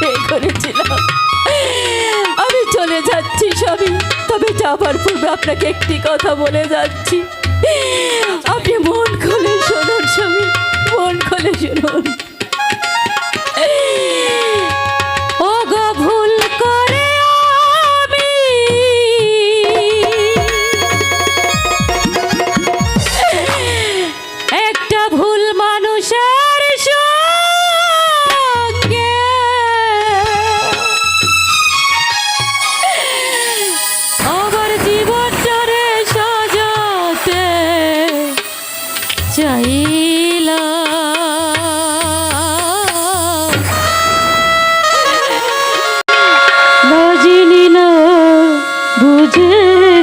করে করেছিলাম। আমি চলে যাচ্ছি সবই তবে যাবার পূর্বে আপনাকে একটি কথা বলে যাচ্ছি। আপনি মন খুলে শুনুন সবই মন খুলে শুনুন।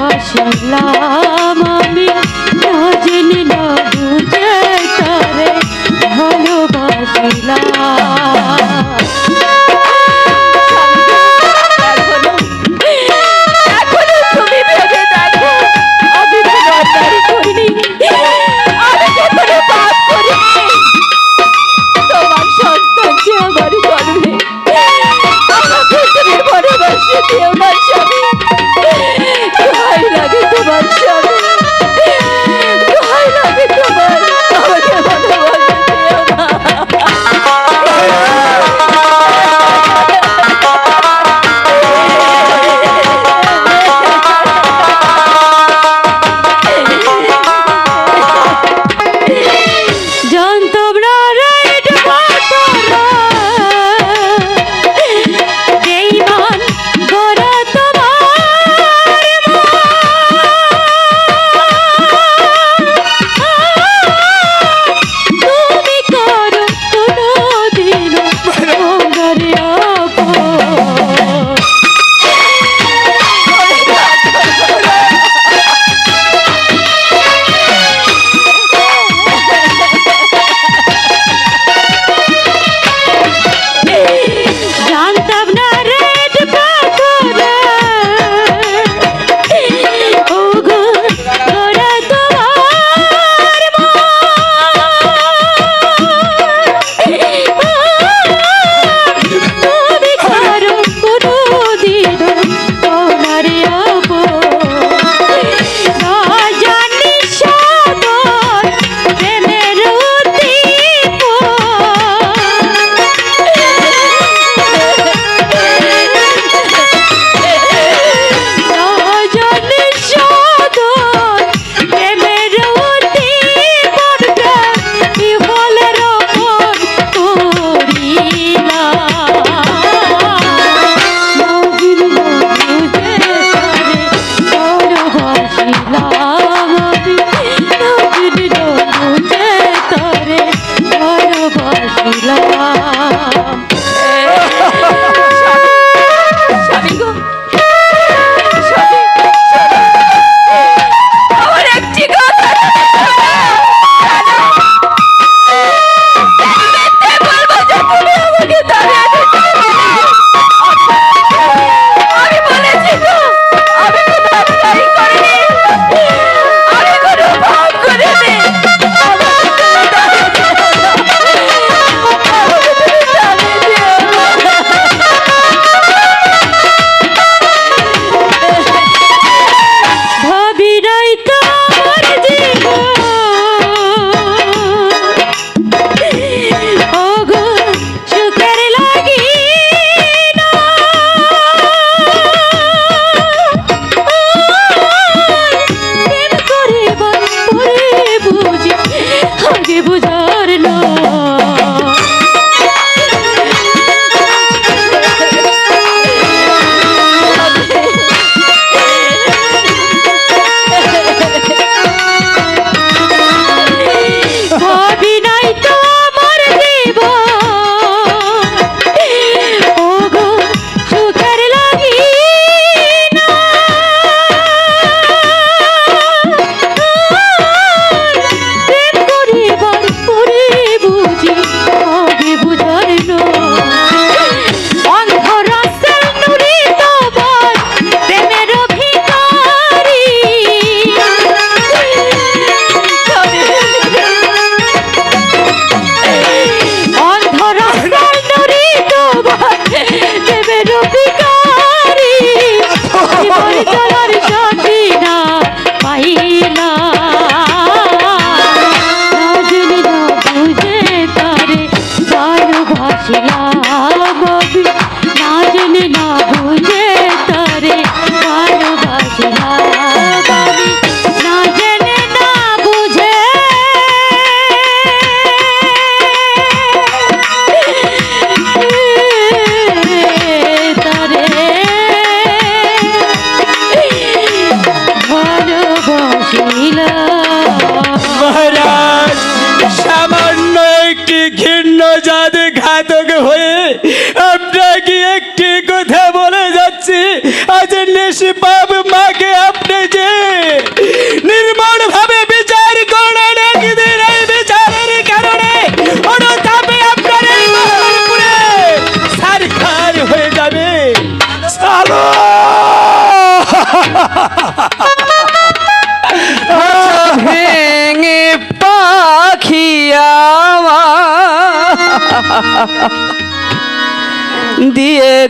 বসলা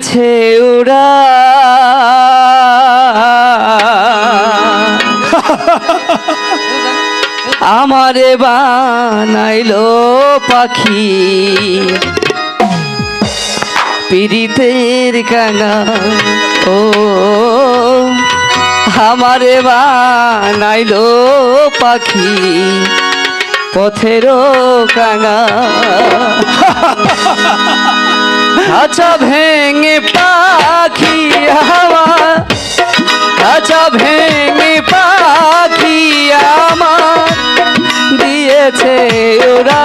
দিয়েছে উড়া। আমারে বানাইলো পাখি। পীড়িতের কাঙা। ও আমারে বানাইলো পাখি। পথেরও কাঙা। আচ্ছা ভেঙে পাখি আমার। আচ্ছা ভেঙে পাখি আমার। দিয়েছে ওরা।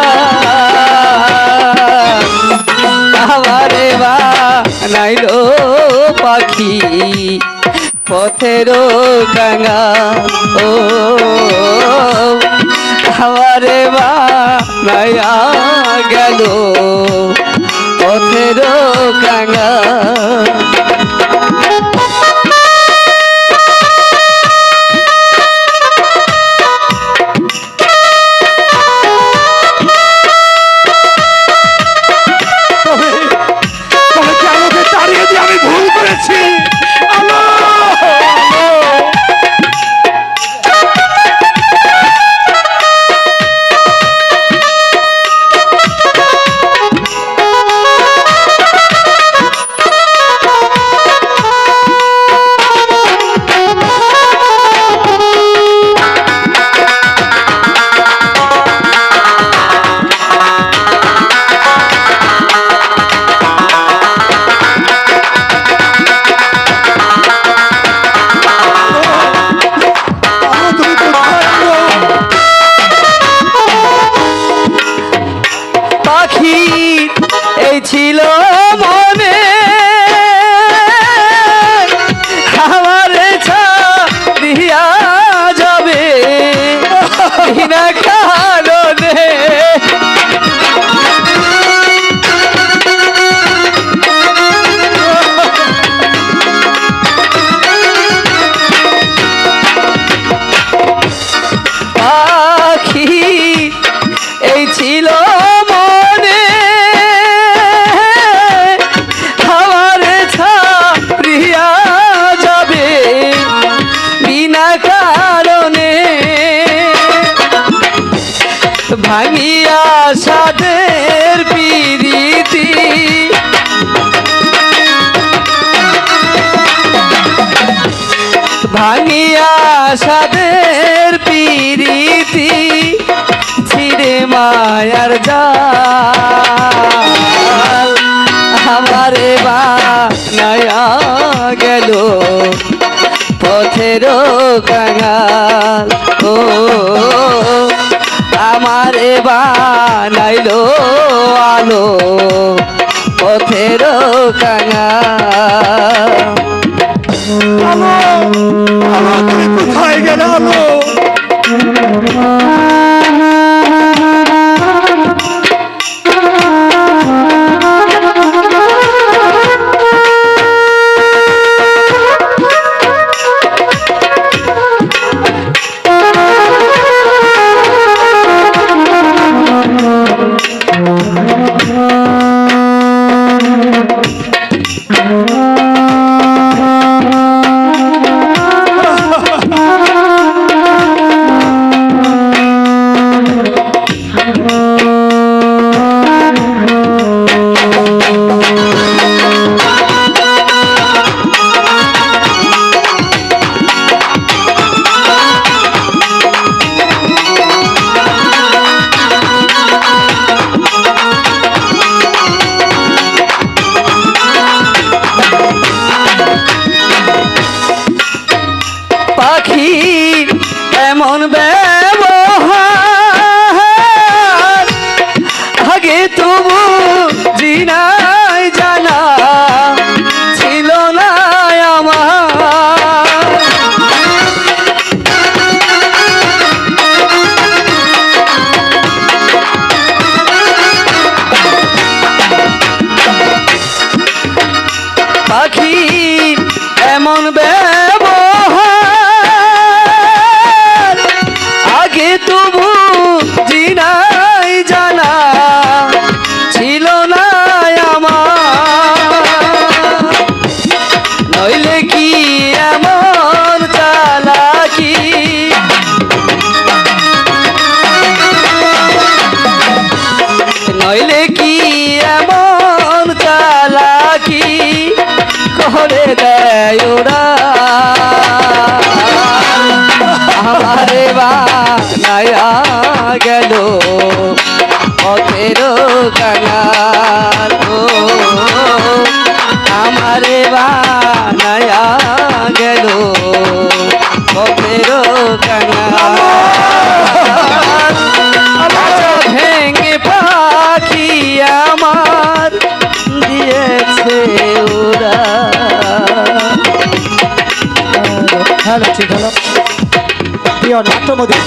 আমারে বা নাইলো পাখি। পথেরও ডাঙা। ও আমারে বা নাইয়া গেল। পথেরও ডাঙা ভাঙিয়া সাদের পিরিতি। ভাঙিয়া সাদের পিরিতি, ছিড়ে মায়ার জাল। আমারে বা নয়া গেল পথের কাঙাল। ও আমারে বানাইলো আলো পথের কাঙা। কোথায় গেল আলো?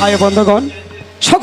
ভাই বন্ধগণ সকল